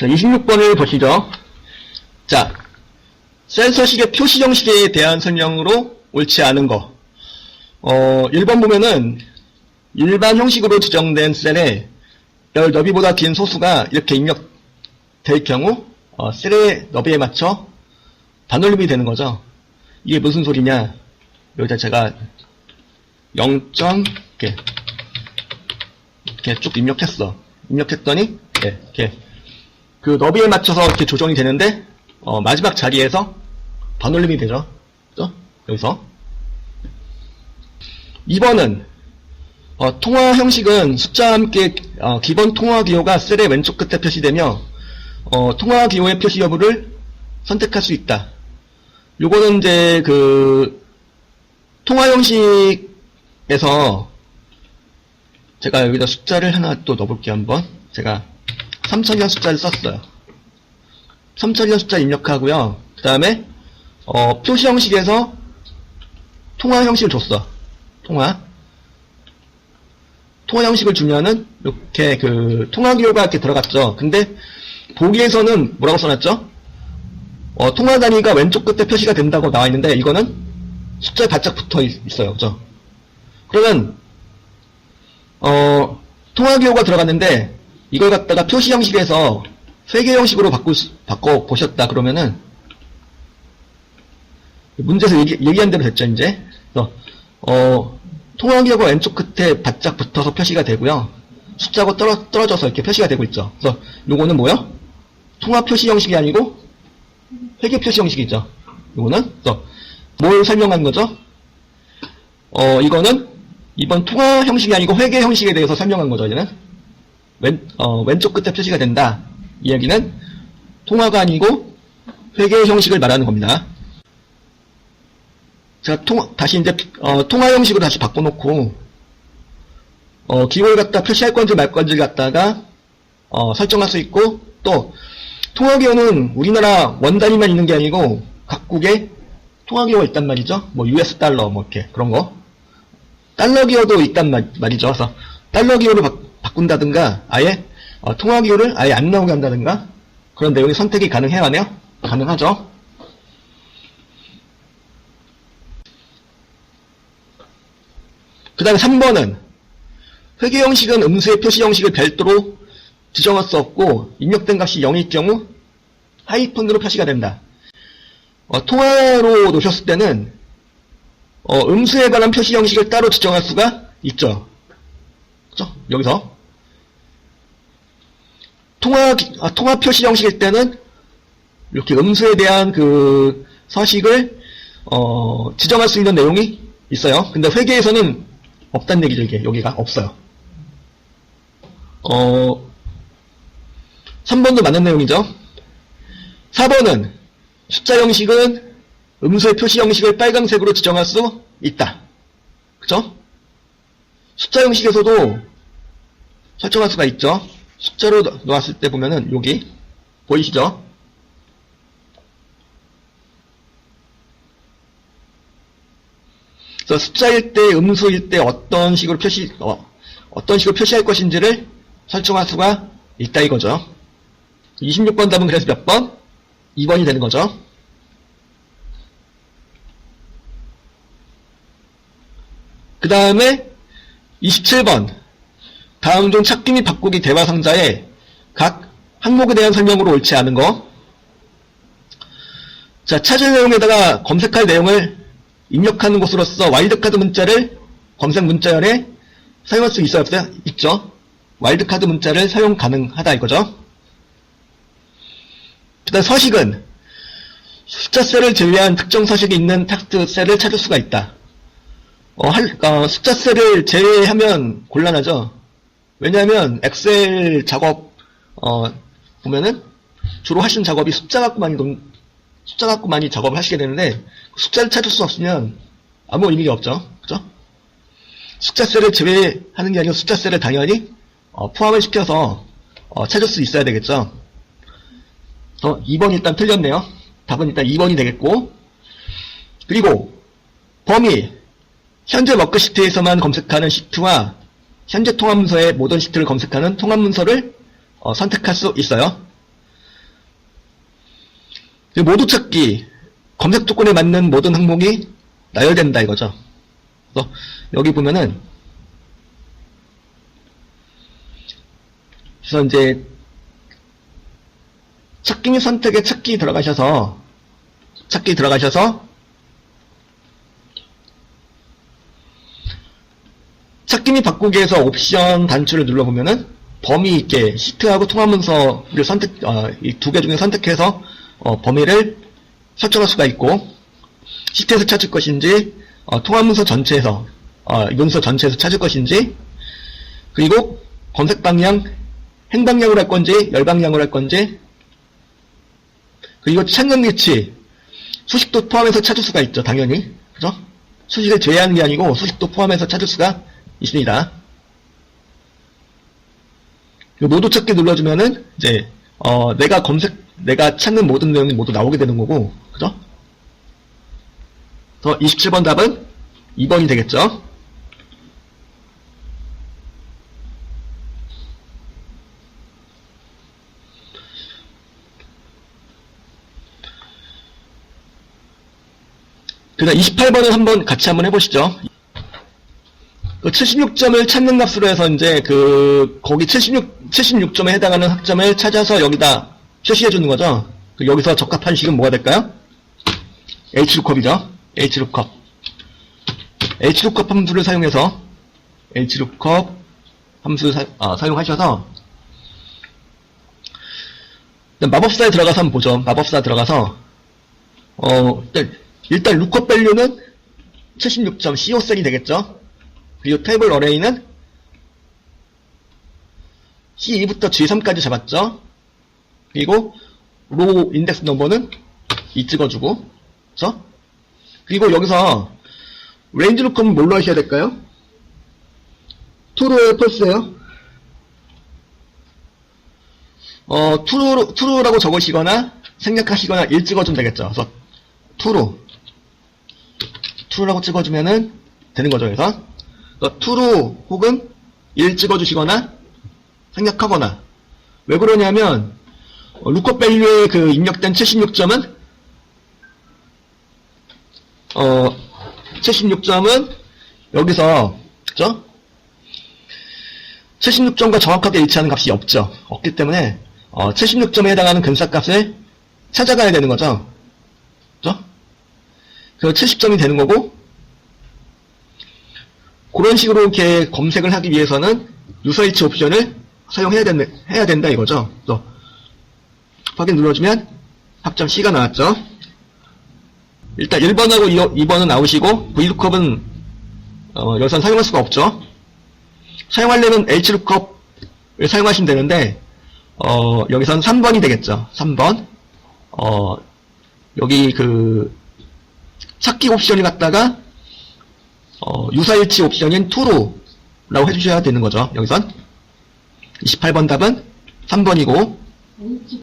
자, 26번을 보시죠. 자, 센서식의 표시 형식에 대한 설명으로 옳지 않은 거. 어, 1번 보면은 일반 형식으로 지정된 셀에 열 너비보다 긴 소수가 이렇게 입력될 경우 어, 셀의 너비에 맞춰 반올림이 되는 거죠. 이게 무슨 소리냐? 여기다 제가 0. 이렇게 이렇게 쭉 입력했어. 입력했더니 네, 이렇게 그 너비에 맞춰서 이렇게 조정이 되는데 어, 마지막 자리에서 반올림이 되죠. 그죠? 여기서 2번은 어, 통화 형식은 숫자와 함께 어, 기본 통화 기호가 셀의 왼쪽 끝에 표시되며 어, 통화 기호의 표시 여부를 선택할 수 있다. 요거는 이제 그 통화 형식에서 제가 여기다 숫자를 하나 또 넣어볼게요 한번 제가 3000년 숫자를 썼어요. 3000년 숫자 입력하고요. 그 다음에 어, 표시 형식에서 통화 형식을 줬어. 통화. 통화 형식을 주면은 이렇게 그 통화 기호가 이렇게 들어갔죠. 근데 보기에서는 뭐라고 써놨죠? 어, 통화 단위가 왼쪽 끝에 표시가 된다고 나와 있는데 이거는 숫자에 바짝 붙어 있, 있어요. 그죠? 그러면 어, 통화 기호가 들어갔는데 이걸 갖다가 표시 형식에서 회계 형식으로 바꾸, 바꿔 보셨다 그러면은 문제에서 얘기, 얘기한 대로 됐죠 이제 그래서 어, 통화 기호가 왼쪽 끝에 바짝 붙어서 표시가 되고요 숫자고 떨어, 떨어져서 이렇게 표시가 되고 있죠 그래서 요거는 뭐요? 통화 표시 형식이 아니고 회계 표시 형식이죠 요거는 그래서 뭘 설명한 거죠? 어, 이거는 이번 통화 형식이 아니고 회계 형식에 대해서 설명한 거죠, 얘는. 왼, 어, 왼쪽 끝에 표시가 된다. 이 얘기는 통화가 아니고 회계 형식을 말하는 겁니다. 자, 통, 다시 이제, 어, 통화 형식으로 다시 바꿔놓고, 어, 기호를 갖다 표시할 건지 말 건지 갖다가, 어, 설정할 수 있고, 또, 통화 기호는 우리나라 원 단위만 있는 게 아니고, 각국에 통화 기호가 있단 말이죠. 뭐, US 달러, 뭐, 이렇게, 그런 거. 달러 기호도 있단 말, 말이죠. 그래서 달러 기호를 바, 바꾼다든가 아예 어, 통화 기호를 아예 안 나오게 한다든가 그런 내용이 선택이 가능해야 하네요. 가능하죠. 그 다음에 3번은 회계 형식은 음수의 표시 형식을 별도로 지정할 수 없고 입력된 값이 0일 경우 하이픈으로 표시가 된다. 어, 통화로 놓으셨을 때는 어, 음수에 관한 표시 형식을 따로 지정할 수가 있죠. 그죠? 여기서. 통화, 아, 통화 표시 형식일 때는 이렇게 음수에 대한 그 서식을, 어, 지정할 수 있는 내용이 있어요. 근데 회계에서는 없다는 얘기죠, 이게. 여기가 없어요. 어, 3번도 맞는 내용이죠. 4번은 숫자 형식은 음수의 표시 형식을 빨강색으로 지정할 수 있다. 그죠? 숫자 형식에서도 설정할 수가 있죠. 숫자로 넣- 놓았을 때 보면은 여기 보이시죠? 그래서 숫자일 때, 음수일 때 어떤 식으로 표시, 어, 어떤 식으로 표시할 것인지를 설정할 수가 있다 이거죠. 26번 답은 그래서 몇 번? 2번이 되는 거죠. 그 다음에 27번 다음 중 찾기 및 바꾸기 대화 상자에 각 항목에 대한 설명으로 옳지 않은 거. 자, 찾을 내용에다가 검색할 내용을 입력하는 곳으로서 와일드카드 문자를 검색 문자열에 사용할 수 있어요, 없어요? 있죠. 와일드카드 문자를 사용 가능하다 이거죠. 그 다음 서식은 숫자 셀을 제외한 특정 서식이 있는 텍스트 셀을 찾을 수가 있다. 어, 할, 어, 숫자 셀을 제외하면 곤란하죠. 왜냐하면 엑셀 작업 어, 보면은 주로 하시는 작업이 숫자 갖고 많이 논, 숫자 갖고 많이 작업을 하시게 되는데 숫자를 찾을 수 없으면 아무 의미가 없죠. 그죠? 숫자 셀을 제외하는 게 아니고 숫자 셀을 당연히 어, 포함을 시켜서 어, 찾을 수 있어야 되겠죠. 어, 2번 일단 틀렸네요. 답은 일단 2번이 되겠고 그리고 범위 현재 워크시트에서만 검색하는 시트와 현재 통합문서의 모든 시트를 검색하는 통합문서를 어, 선택할 수 있어요. 이 모두 찾기 검색 조건에 맞는 모든 항목이 나열된다 이거죠. 그래서 여기 보면은 그래서 이제 찾기 및 선택에 찾기 들어가셔서 찾기 들어가셔서 및 바꾸기에서 옵션 단추를 눌러보면은 범위 있게 시트하고 통화문서를 선택 이두 개 중에 선택해서 어, 범위를 설정할 수가 있고 시트에서 찾을 것인지 어, 통화문서 전체에서 어, 문서 전체에서 찾을 것인지 그리고 검색 방향 행방향으로 할 건지 열방향으로 할 건지 그리고 찾는 위치 수식도 포함해서 찾을 수가 있죠 당연히. 그죠? 수식을 제외하는 게 아니고 수식도 포함해서 찾을 수가 있습니다. 이 모두 찾기 눌러주면은 이제 어, 내가 검색 내가 찾는 모든 내용이 모두 나오게 되는 거고 그죠? 더 27번 답은 2번이 되겠죠? 그다음 28번을 한번 같이 한번 해보시죠. 그 76점을 찾는 값으로 해서 이제 그 거기 76 76점에 해당하는 학점을 찾아서 여기다 표시해 주는 거죠. 그 여기서 적합한 식은 뭐가 될까요? H루컵이죠. H루컵. H루컵 함수를 사용해서 H루컵 함수 사, 아, 사용하셔서 마법사에 들어가서 한번 보죠. 마법사 들어가서 어 일단, 루컵 밸류는 76점 CO셀이 되겠죠. 그리고 테이블 어레이는 C2부터 G3까지 잡았죠. 그리고 로 인덱스 넘버는 2 찍어주고, 그죠? 그리고 여기서 레인지 루컵은 뭘로 하셔야 될까요? 투루에요, 펄스에요? 어, 투루, 투루라고 적으시거나 생략하시거나 1 찍어주면 되겠죠. 그래서 투루. 투루라고 찍어주면은 되는 거죠. 그래서 그러니까 투루 혹은 1 찍어주시거나 생략하거나 왜 그러냐면 어, 루커 밸류에 그 입력된 76점은 어 76점은 여기서 그죠? 76점과 정확하게 일치하는 값이 없죠. 없기 때문에 어, 76점에 해당하는 근사값을 찾아가야 되는 거죠. 그죠? 그 70점이 되는 거고 그런 식으로 이렇게 검색을 하기 위해서는 유서일치 옵션을 사용해야 된다, 해야 된다 이거죠. 또 확인 눌러주면 합점 C가 나왔죠. 일단 1번하고 2, 번은 나오시고 VLOOKUP은 어, 여기서는 사용할 수가 없죠. 사용하려면 HLOOKUP을 사용하시면 되는데 어, 여기서는 3번이 되겠죠. 3번 어, 여기 그 찾기 옵션을 갖다가 어, 유사일치 옵션인 true라고 해주셔야 되는 거죠. 여기선 28번 답은 3번이고